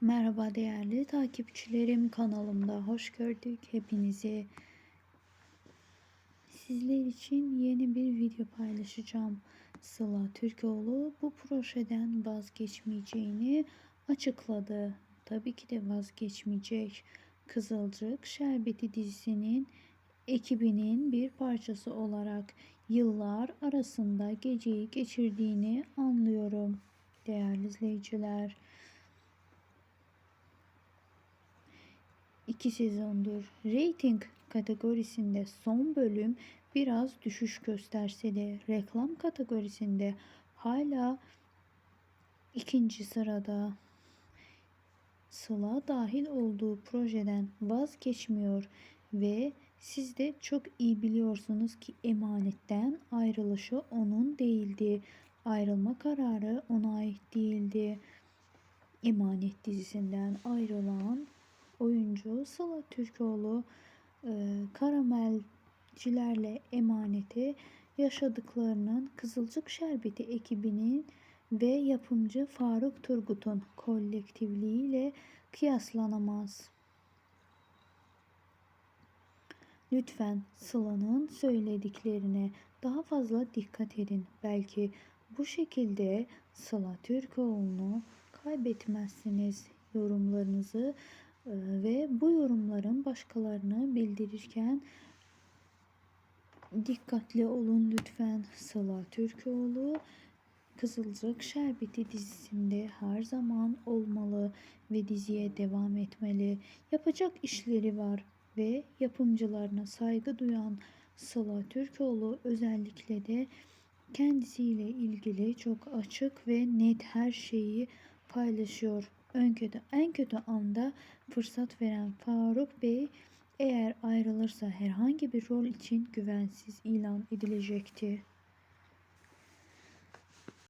Merhaba değerli takipçilerim kanalımda hoş gördük hepinizi. Sizler için yeni bir video paylaşacağım. Sıla Türkoğlu bu projeden vazgeçmeyeceğini açıkladı. Tabii ki de vazgeçmeyecek. Kızılcık Şerbeti dizisinin ekibinin bir parçası olarak yıllar arasında geceyi geçirdiğini anlıyorum. Değerli izleyiciler. İki sezondur rating kategorisinde son bölüm biraz düşüş gösterse de reklam kategorisinde hala ikinci sırada. Sıla dahil olduğu projeden vazgeçmiyor ve siz de çok iyi biliyorsunuz ki emanetten ayrılışı onun değildi. Ayrılma kararı ona ait değildi. Emanet dizisinden ayrılan oyuncu Sıla Türkoğlu e, karamelcilerle emaneti yaşadıklarının Kızılcık Şerbeti ekibinin ve yapımcı Faruk Turgut'un kolektifliğiyle kıyaslanamaz. Lütfen Sıla'nın söylediklerine daha fazla dikkat edin. Belki bu şekilde Sıla Türkoğlu'nu kaybetmezsiniz. Yorumlarınızı ve bu yorumların başkalarını bildirirken dikkatli olun lütfen. Sıla Türkoğlu Kızılcık Şerbeti dizisinde her zaman olmalı ve diziye devam etmeli. Yapacak işleri var ve yapımcılarına saygı duyan Sıla Türkoğlu özellikle de kendisiyle ilgili çok açık ve net her şeyi paylaşıyor. En kötü, en kötü anda fırsat veren Faruk Bey eğer ayrılırsa herhangi bir rol için güvensiz ilan edilecekti.